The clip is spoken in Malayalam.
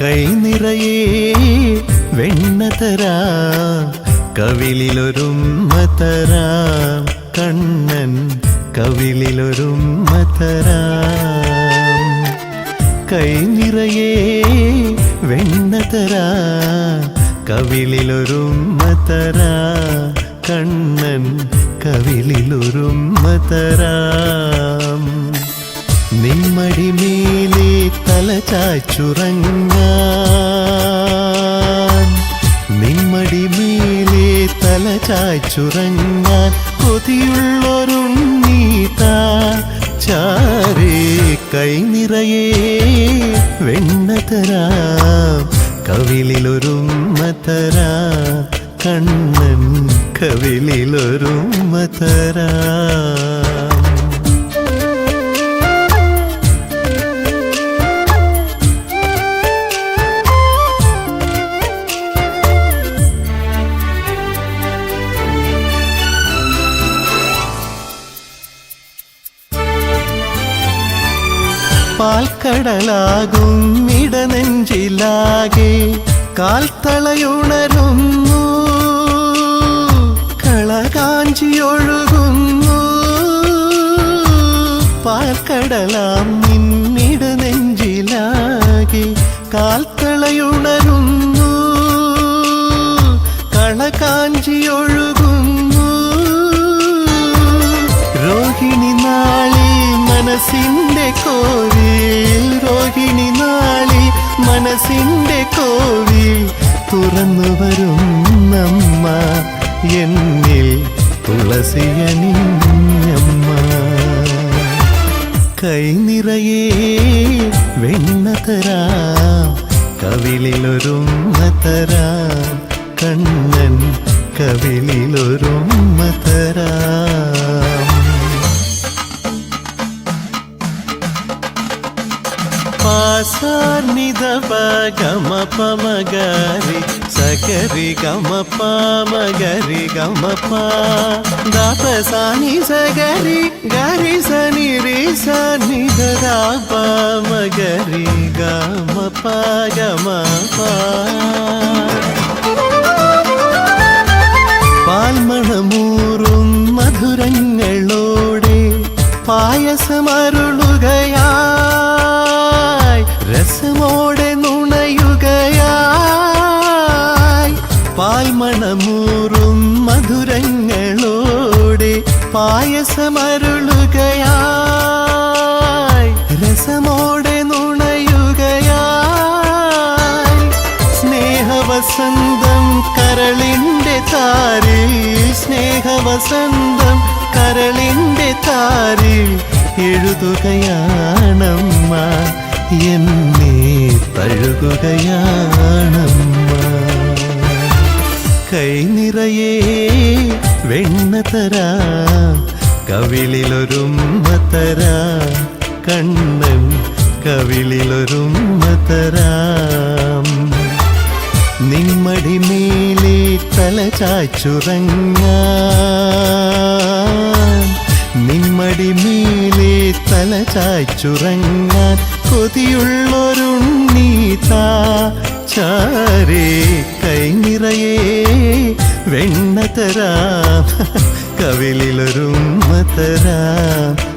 കൈ നിറയെ വെണ്ണ തരാ കവിളിലൊരുമ്മ തരാം കണ്ണൻ കവിളിലൊരുമ്മ തരാം. കൈ നിറയെ വെണ്ണ തരാ കവിളിലൊരുമ്മ തരാം കണ്ണൻ കവിളിലൊരുമ്മ തരാം. നിമ്മടി മേലെ തല ചാച്ചുറങ്ങ നിമ്മടി മേലെ തല ചാച്ചുറങ്ങാൻ. കൊതിയുള്ളൊരുണ്ണീത ചാരേ കൈ നിറയേ. വെണ്ണ തരാം. കവിളിലൊരുമ്മ തരാം. കണ്ണൻ കവിളിലൊരുമ്മ പാൽക്കടലാകും ഇടനെഞ്ചിലാകെ. കാൽത്തളയുണരുന്നു. കളകാഞ്ചിയൊഴുകുന്നു. പാൽക്കടലാം നിന്നിട നെഞ്ചിലാകെ കാൽത്തളയുണരുന്നു. കളകാഞ്ചിയൊഴുകുന്നു. രോഹിണി മനസ്സിന്റെ കോവിൽ രോഹിണി നാളിൽ മനസ്സിന്റെ കോവിൽ തുറന്നു വരും നമ്മ. എന്നിൽ തുളസിയണിഞ്ഞമ്മ കൈനിറയെ വെണ്ണ തരാ കവിളിലൊരുമ്മ തരാം. കണ്ണൻ കവിളിലൊരുമ്മ പാസാർനിത ഗമ പമഗരി സഗരി ഗമ പമഗരി ഗമ പ ദാപ സാനി സഗരി ഗരി സനി രി സനി ദാപ ഗമപ ഗമ പ ഗമ പ പാൽമണമൂറും മധുരങ്ങളോടെ പായസമരുളുകയായി പാൽമണമൂറും മധുരങ്ങളോടെ പായസമരുളുകയായി രസമോടെ നുണയുകയായി. സ്നേഹവസന്തം കരളിന്റെ താരിൽ സ്നേഹവസന്തം കരളിന്റെ താരിൽ എഴുതുകയാണമ്മ എന്നെ തഴുകുകയാണമ്മ. നിറയെ വെണ്ണ തരാ കവിളിലൊരുമ്മ തരാ കണ്ണൻ കവിളിലൊരുമ്മ തരാം. നിമ്മടി മേലെ തല ചാച്ചുറങ്ങ നിമ്മടി മേലെ തല ചാച്ചുറങ്ങാൻ കൊതിയുള്ളൊരുണ്ണീത ചാരേ കൈ നിറയെ വെണ്ണ തരാം. കവിളിലൊരുമ്മ തരാം.